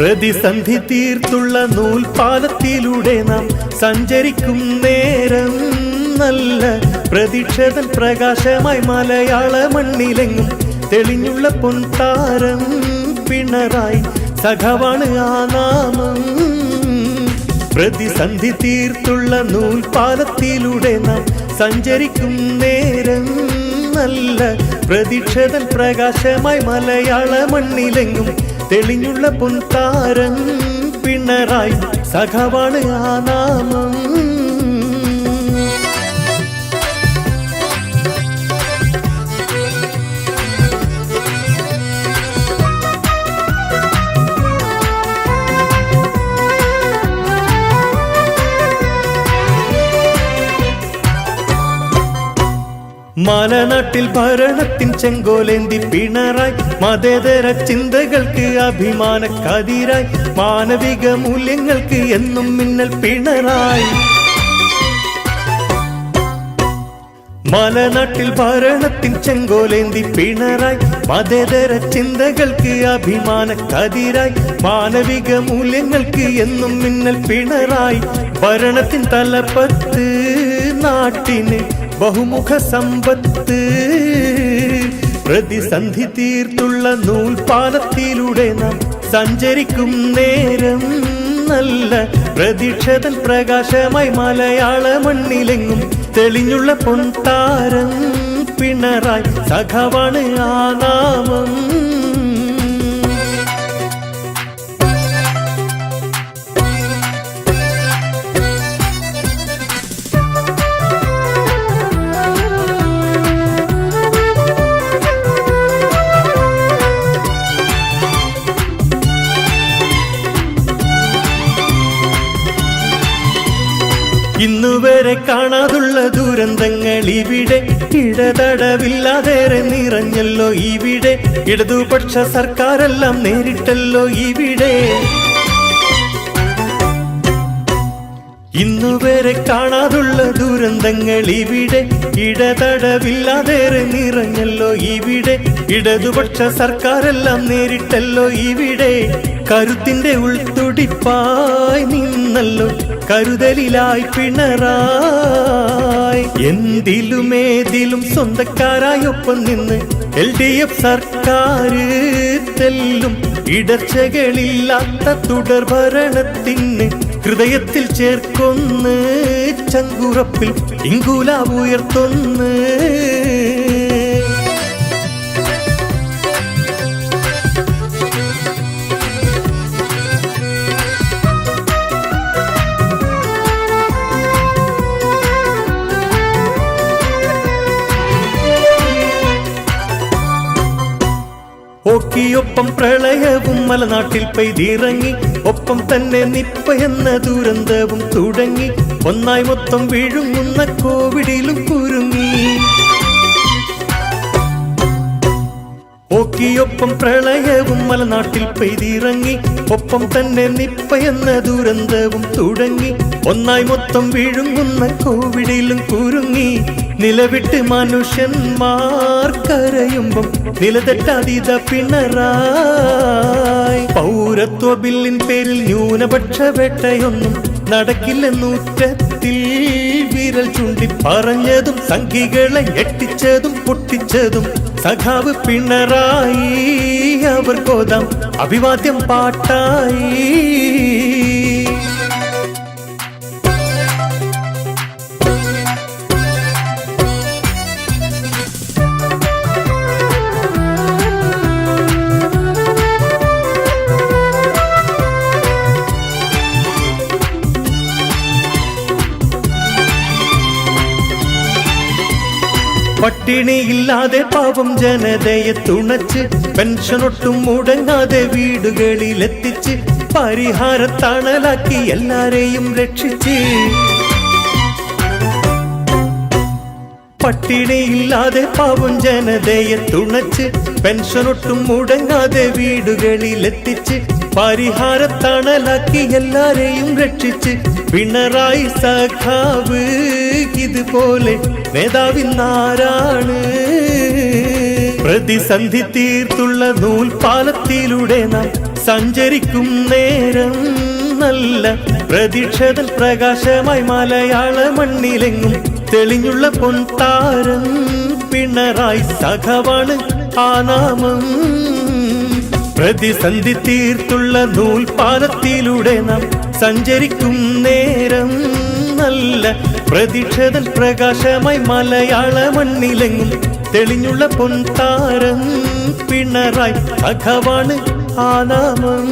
പ്രതിസന്ധി തീർത്തുള്ള നൂൽപാലത്തിലൂടെ നാം സഞ്ചരിക്കും നേരം. നല്ല പ്രതീക്ഷതൻ പ്രകാശമായി മലയാള മണ്ണിലെങ്ങും തെളിഞ്ഞുള്ള പൊൻതാരം പിണറായി സഖവാണ് ആ നാമം. പ്രതിസന്ധി തീർത്തുള്ള നൂൽപാലത്തിലൂടെ നാം സഞ്ചരിക്കും നേരം. നല്ല പ്രതീക്ഷതൻ പ്രകാശമായി മലയാള മണ്ണിലെങ്ങും തെളിഞ്ഞുള്ള പൊൻതാരം പിണറായി സഖവാണ് ആ നാമം. മലനാട്ടിൽ ഭരണത്തിൻ ചെങ്കോലേന്തി പിണറായി. മതേതര ചിന്തകൾക്ക് അഭിമാന കതിരായി മാനവിക മൂല്യങ്ങൾക്ക് എന്നും മിന്നൽ പിണറായി. മലനാട്ടിൽ ഭരണത്തിൻ ചെങ്കോലേന്തി പിണറായി. മതേതര ചിന്തകൾക്ക് അഭിമാന കതിരായി മാനവിക മൂല്യങ്ങൾക്ക് എന്നും മിന്നൽ പിണറായി. ഭരണത്തിൻ തലപ്പത്ത് നാട്ടിന് ബഹുമുഖ സമ്പത്ത്. പ്രതിസന്ധി തീർത്തുള്ള നൂൽപാലത്തിലൂടെ നാം സഞ്ചരിക്കും നേരം. നല്ല പ്രതീക്ഷതൻ പ്രകാശമായി മലയാള മണ്ണിലെങ്ങും തെളിഞ്ഞുള്ള പൊൻതാരം. പിണറായി സഖവാണ് ആ ഇന്നുവരെ കാണാതുള്ള ദുരന്തങ്ങൾ ഇവിടെ ഇടതടവില്ലാതേറെ നിറഞ്ഞല്ലോ ഇവിടെ. ഇടതുപക്ഷ സർക്കാരെല്ലാം നേരിട്ടല്ലോ ഇവിടെ. ഇന്നുവരെ കാണാതുള്ള ദുരന്തങ്ങൾ ഇവിടെ. ഇടതടവില്ലാതേറെ നിറഞ്ഞല്ലോ ഇവിടെ. ഇടതുപക്ഷ സർക്കാരെല്ലാം നേരിട്ടല്ലോ ഇവിടെ. കരുത്തിന്റെ ഉൾത്തുടിപ്പായി നിന്നല്ലോ കരുതലിലായി പിണറായി. എന്തിലും ഏതിലും സ്വന്തക്കാരായൊപ്പം നിന്ന് എൽ ഡി എഫ് സർക്കാർ തെല്ലും. ഇടർച്ചകളില്ലാത്ത തുടർ ഭരണത്തിന് ഹൃദയത്തിൽ ചേർക്കൊന്ന് ചങ്കുറപ്പിൽ ഇങ്കുല ഉയർത്തൊന്ന്. ഓക്കിയൊപ്പം പ്രളയവും മലനാട്ടിൽ പെയ്തിറങ്ങി ഒപ്പം തന്നെ നിപ്പ എന്ന ദുരന്തവും തുടങ്ങി ഒന്നായി മൊത്തം വിഴുങ്ങുന്ന കോവിഡിലും കുരുങ്ങി. ഓക്കിയൊപ്പം പ്രളയവും മലനാട്ടിൽ പെയ്തിറങ്ങി ഒപ്പം തന്നെ നിപ്പ എന്ന ദുരന്തവും തുടങ്ങി. ഒന്നായി മൊത്തം വിഴുങ്ങുന്ന കോവിഡിലും കുരുങ്ങി. നിലവിട്ട് മനുഷ്യന്മാർ കരയുമ്പം നിലതെട്ടാതീത പിണറായി. പൗരത്വ ബില്ലിൻ പേരിൽ ന്യൂനപക്ഷ വേട്ടയൊന്നും നടക്കില്ലെന്നൂറ്റത്തിൽ വിരൽ ചൂണ്ടി പറഞ്ഞതും സംഘികളെ ഞെട്ടിച്ചതും പൊട്ടിച്ചതും സഖാവ് പിണറായി അവർക്കോതാം അഭിവാദ്യം പാട്ടായി പട്ടിണിയില്ലാതെ പാവം ജനതയെ തുണച്ച് പെൻഷനൊട്ടും മുടങ്ങാതെ വീടുകളിലെത്തിച്ച് പരിഹാരത്തണലാക്കി എല്ലാരെയും രക്ഷിച്ച് പട്ടിണിയില്ലാതെ പാവം ജനതയെ തുണച്ച് പെൻഷനൊട്ടും മുടങ്ങാതെ വീടുകളിലെത്തിച്ച് പരിഹാരത്തണലാക്കി എല്ലാരെയും രക്ഷിച്ച് പിണറായി സഖാവ് ഇതുപോലെ നേതാവിന്നാരാണ് പ്രതിസന്ധി തീർത്തുള്ള നൂൽപാലത്തിലൂടെ നാം സഞ്ചരിക്കും നേരം നല്ല പ്രതീക്ഷതൽ പ്രകാശമായി മലയാള മണ്ണിലെങ്ങും തെളിഞ്ഞുള്ള പൊൻതാരം പിണറായി സഖവാണ് ആ നാമം. പ്രതിസന്ധി തീർത്തുള്ള നൂൽപാലത്തിലൂടെ നാം സഞ്ചരിക്കും നേരം നല്ല പ്രതീക്ഷതൽ പ്രകാശമായി മലയാള മണ്ണിലെങ്ങും തെളിഞ്ഞുള്ള പൊൻതാരം പിണറായി സഖവാണ് ആ നാമം.